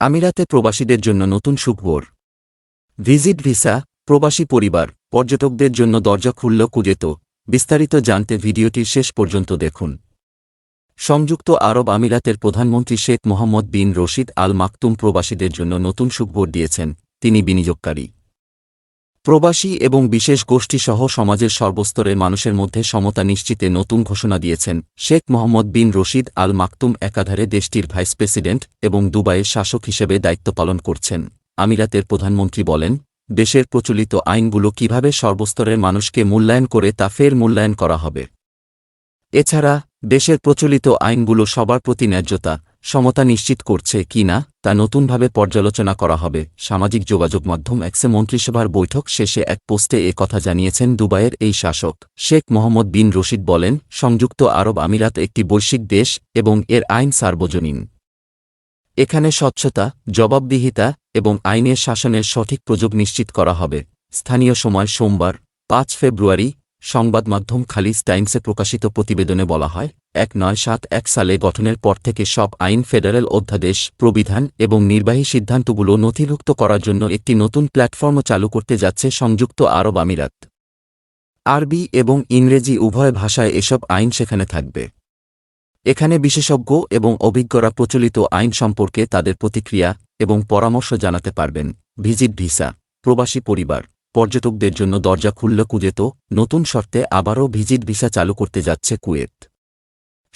আমিরাতে প্রবাসীদের জন্য নতুন সুখবর। ভিজিট ভিসা, প্রবাসী পরিবার, পর্যটকদের জন্য দরজা খুলল কুজেত। বিস্তারিত জানতে ভিডিওটির শেষ পর্যন্ত দেখুন। সংযুক্ত আরব আমিরাতের প্রধানমন্ত্রী শেখ মোহাম্মদ বিন রশিদ আল মাকতুম প্রবাসীদের জন্য নতুন সুখবর দিয়েছেন। তিনি বিনিয়োগকারী। প্রবাসী এবং বিশেষ গোষ্ঠীসহ সমাজের সর্বস্তরের মানুষের মধ্যে সমতা নিশ্চিতে নতুন ঘোষণা দিয়েছেন শেখ মোহাম্মদ বিন রশিদ আল মাকতুম একাধারে দেশটির ভাইস প্রেসিডেন্ট এবং দুবাইয়ের শাসক হিসেবে দায়িত্ব পালন করছেন। আমিরাতের প্রধানমন্ত্রী বলেন, দেশের প্রচলিত আইনগুলো কীভাবে সর্বস্তরের মানুষকে মূল্যায়ন করে তা ফের মূল্যায়ন করা হবে। এছাড়া, দেশের প্রচলিত আইনগুলো সবার প্রতি ন্যায্যতা সমতা নিশ্চিত করছে কি না, তা নতুনভাবে পর্যালোচনা করা হবে। সামাজিক যোগাযোগ মাধ্যম এক্সে মন্ত্রিসভার বৈঠক শেষে এক পোস্টে এ কথা জানিয়েছেন দুবাইয়ের এই শাসক। শেখ মোহাম্মদ বিন রশিদ বলেন, সংযুক্ত আরব আমিরাত একটি বৈশ্বিক দেশ এবং এর আইন সার্বজনীন। এখানে স্বচ্ছতা, জবাবদিহিতা এবং আইনের শাসনের সঠিক প্রযোগ নিশ্চিত করা হবে। স্থানীয় সময় সোমবার, পাঁচ ফেব্রুয়ারি, সংবাদ মাধ্যম খালিজ টাইমসে প্রকাশিত প্রতিবেদনে বলা হয় এক নয় সাত এক সালে গঠনের পর থেকে সব আইন ফেডারেল অধ্যাদেশ, প্রবিধান এবং নির্বাহী সিদ্ধান্তগুলো নথিভুক্ত করার জন্য একটি নতুন প্ল্যাটফর্ম চালু করতে যাচ্ছে সংযুক্ত আরব আমিরাত। আরবি এবং ইংরেজি উভয় ভাষায় এসব আইন সেখানে থাকবে। এখানে বিশেষজ্ঞ এবং অভিজ্ঞরা প্রচলিত আইন সম্পর্কে তাদের প্রতিক্রিয়া এবং পরামর্শ জানাতে পারবেন। ভিজিট ভিসা, প্রবাসী পরিবার, পর্যটকদের জন্য দরজা খুলল কুজেত, নতুন শর্তে আবারও ভিজিট ভিসা চালু করতে যাচ্ছে কুয়েত।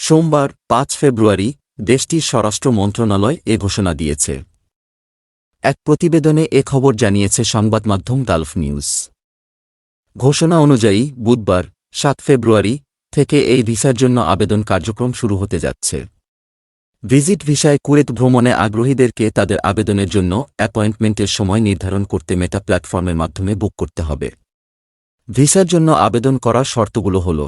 সোমবার, পাঁচ ফেব্রুয়ারি দেশটির স্বরাষ্ট্র মন্ত্রণালয় এ ঘোষণা দিয়েছে। এক প্রতিবেদনে এ খবর জানিয়েছে সংবাদ মাধ্যম গালফ নিউজ। ঘোষণা অনুযায়ী, বুধবার, সাত ফেব্রুয়ারি, থেকে এই ভিসার জন্য আবেদন কার্যক্রম শুরু হতে যাচ্ছে। ভিজিট ভিসায় কুয়েত ভ্রমণে আগ্রহীদেরকে তাদের আবেদনের জন্য অ্যাপয়েন্টমেন্টের সময় নির্ধারণ করতে মেটা প্ল্যাটফর্মের মাধ্যমে বুক করতে হবে। ভিসার জন্য আবেদন করার শর্তগুলো হল,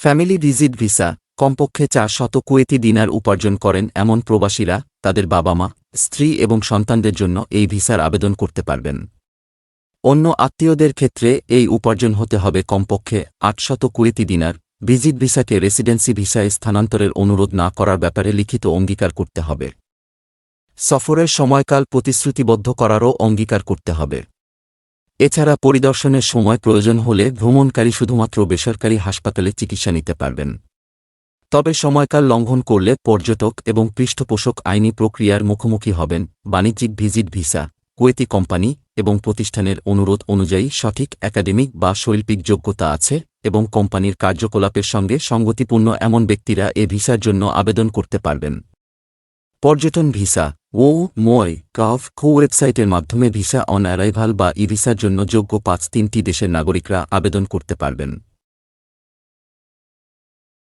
ফ্যামিলি ভিজিট ভিসা কমপক্ষে চার শত কুয়েতি দিনার উপার্জন করেন এমন প্রবাসীরা তাদের বাবা মা স্ত্রী এবং সন্তানদের জন্য এই ভিসার আবেদন করতে পারবেন। অন্য আত্মীয়দের ক্ষেত্রে এই উপার্জন হতে হবে কমপক্ষে আটশত কুয়েতি দিনার। ভিজিট ভিসাকে রেসিডেন্সি ভিসায় স্থানান্তরের অনুরোধ না করার ব্যাপারে লিখিত অঙ্গীকার করতে হবে। সফরের সময়কাল প্রতিশ্রুতিবদ্ধ করারও অঙ্গীকার করতে হবে। এছাড়া পরিদর্শনের সময় প্রয়োজন হলে ভ্রমণকারী শুধুমাত্র বেসরকারি হাসপাতালে চিকিৎসা নিতে পারবেন। তবে সময়কাল লঙ্ঘন করলে পর্যটক এবং পৃষ্ঠপোষক আইনি প্রক্রিয়ার মুখোমুখি হবেন বাণিজ্যিক ভিজিট ভিসা, কুয়েতি কোম্পানি এবং প্রতিষ্ঠানের অনুরোধ অনুযায়ী সঠিক একাডেমিক বা শৈল্পিক যোগ্যতা আছে এবং কোম্পানির কার্যকলাপের সঙ্গে সঙ্গতিপূর্ণ এমন ব্যক্তিরা এ ভিসার জন্য আবেদন করতে পারবেন। পর্যটন ভিসা ও ময়, কাফ, কো ওয়েবসাইটের মাধ্যমে ভিসা অন অ্যারাইভাল বা ই ভিসার জন্য যোগ্য পাঁচ তিনটি দেশের নাগরিকরা আবেদন করতে পারবেন।